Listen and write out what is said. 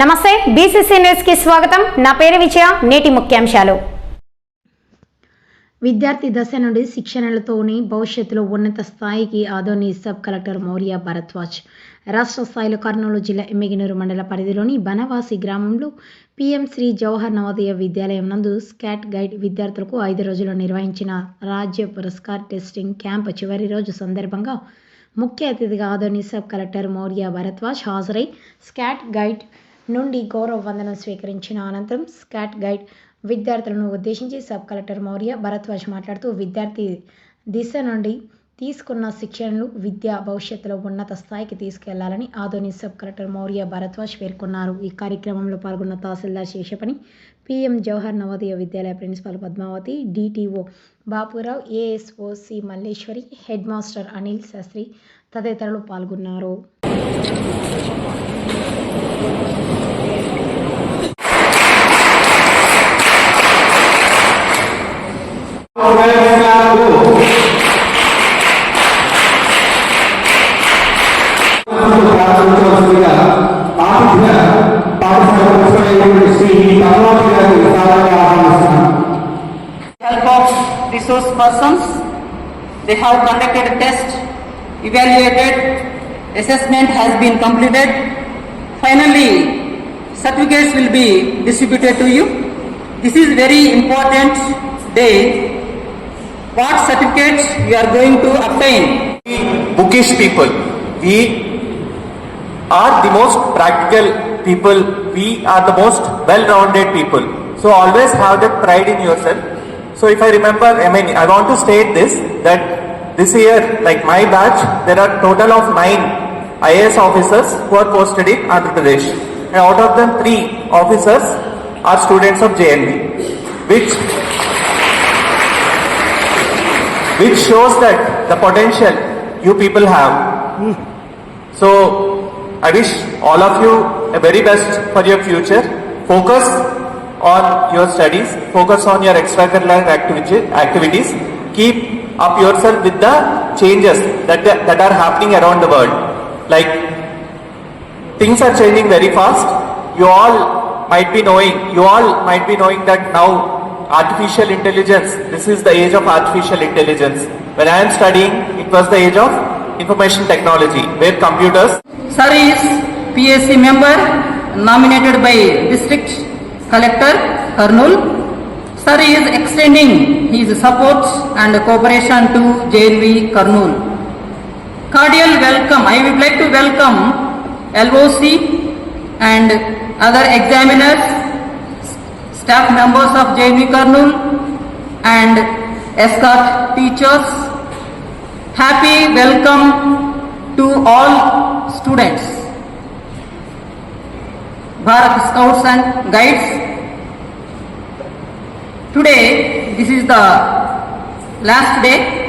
నమస్తే బీసీసీ న్యూస్కి స్వాగతం. నా పేరు విజయ నేటి ముఖ్యాంశాలు. విద్యార్థి దశ నుండి శిక్షణలతోనే భవిష్యత్తులో ఉన్నత స్థాయికి ఆదోని సబ్ కలెక్టర్ మౌర్య భరద్వాజ్. రాష్ట్ర స్థాయిలో కర్నూలు జిల్లా ఎమ్మిగినూరు మండల పరిధిలోని బనవాసి గ్రామంలో పీఎం శ్రీ జవహర్ నవోదయ విద్యాలయం నందు స్కాట్ గైడ్ విద్యార్థులకు ఐదు రోజులు నిర్వహించిన రాజ్య పురస్కార్ టెస్టింగ్ క్యాంప్ చివరి రోజు సందర్భంగా ముఖ్య అతిథిగా ఆదోని సబ్ కలెక్టర్ మౌర్య భరద్వాజ్ హాజరై స్కాట్ గైడ్ నుండి గౌరవ వందనం స్వీకరించిన అనంతరం స్కాట్ గైడ్ విద్యార్థులను ఉద్దేశించి సబ్ కలెక్టర్ మౌర్య భరద్వాజ్ మాట్లాడుతూ విద్యార్థి దిశ నుండి తీసుకున్న శిక్షణలు విద్య భవిష్యత్తులో ఉన్నత స్థాయికి తీసుకెళ్ళాలని ఆదోని సబ్ కలెక్టర్ మౌర్య భరద్వాజ్ పేర్కొన్నారు. ఈ కార్యక్రమంలో పాల్గొన్న tahsildar Seshapani PM Jawahar Navodaya Vidyalaya principal Padmavathi DTO Bapurao ASOC Malleswari head master Anil Sastri తదితరులు పాల్గొన్నారు. ప్రారంభించవలసిందిగా persons. They have conducted a test, evaluated, assessment has been completed. Finally, certificates will be distributed to you. This is very important day. What certificates you are going to obtain? We bookish people. We are the most practical people. We are the most well-rounded people. So always have that pride in yourself. So if I remember, I mean, I want to state this, that this year, like my batch, there are total of nine IAS officers who are posted in Andhra Pradesh. And out of them, three officers are students of JNV, which which shows that the potential you people have. So, I wish all of you a very best for your future. Focus on your studies, focus on your extracurricular activities. Keep up yourself with the changes that, that are happening around the world. Like, things are changing very fast. You all might be knowing, you all might be knowing that now artificial intelligence, this is the age of artificial intelligence. When I am studying, it was the age of information technology, where computers Sir is PSC member nominated by District Collector Karnul. Sir is extending his support and cooperation to JNV Karnul. Cordial welcome. I would like to welcome LOC and other examiners, staff members of JNV Karnul and escort teachers. Happy welcome to all students. Bharat Scouts and Guides. Today, this is the last day